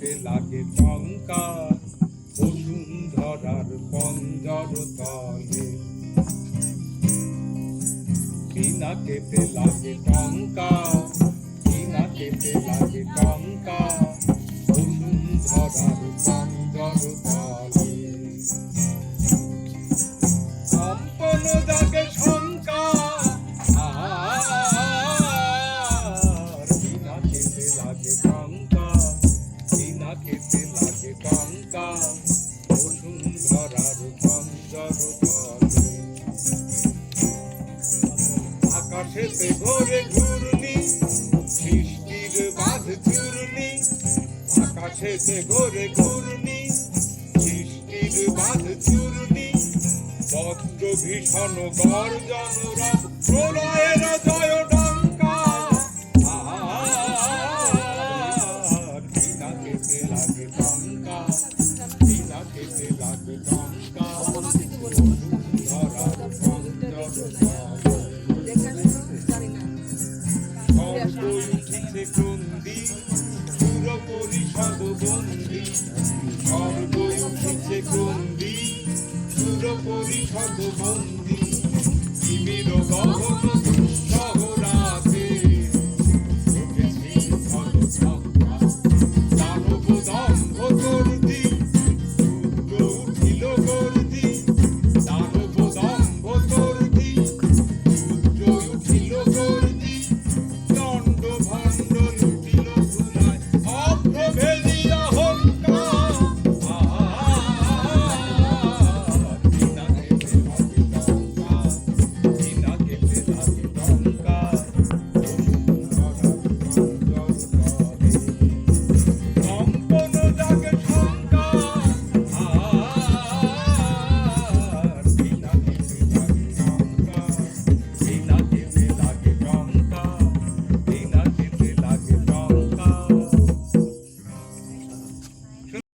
খেতে লাগে টঙ্কা বসুন্ধরার পঞ্জর তলে। বিনা কেটে লাগে টঙ্কা, বিনা কেটে লাগে টঙ্কা বসুন্ধরার পঞ্জর তলে। খেতে লাগে টঙ্কা বসুন্ধরার তলে আকাশেতে ঘোরে ঘূর্ণি, সৃষ্টির বাঁধ চূর্ণি আকাশেতে ঘোরে ঘূর্ণি, সৃষ্টির বাঁধ চূর্ণি বজ্র ভীষণ গর্জনরা প্রলয়ের জয় বিনা লাগে টঙ্কা বিনা খেতে লাগে টঙ্কা তলে সর্বই উঠিছে ক্রন্দি পুরোপুরি সদবন্দি সর্বই উঠিছে ক্রন্দি পুরোপুরি সদবন্দি তিমির গহন